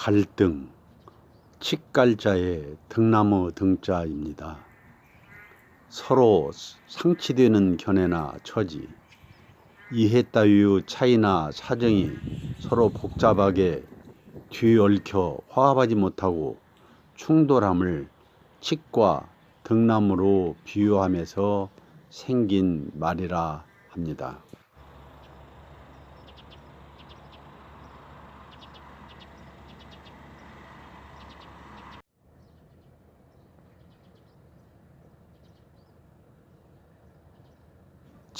갈등, 칡갈자의 등나무 등자입니다. 서로 상치되는 견해나 처지, 이해 따위의 차이나 사정이 서로 복잡하게 뒤얽혀 화합하지 못하고 충돌함을 칡과 등나무로 비유하면서 생긴 말이라 합니다.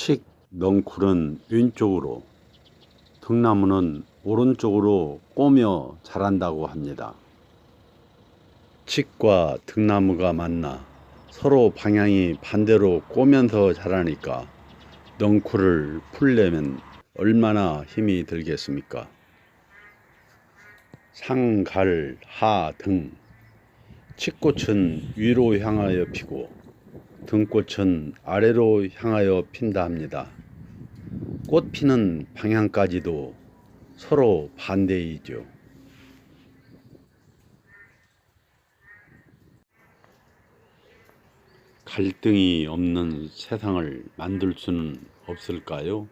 칡 넝쿨은 왼쪽으로, 등나무는 오른쪽으로 꼬며 자란다고 합니다. 칡과 등나무가 만나 서로 방향이 반대로 꼬면서 자라니까 넝쿨을 풀려면 얼마나 힘이 들겠습니까? 상, 갈, 하, 등 칡꽃은 위로 향하여 피고 등꽃은 아래로 향하여 핀다 합니다. 꽃 피는 방향까지도 서로 반대이죠. 갈등이 없는 세상을 만들 수는 없을까요?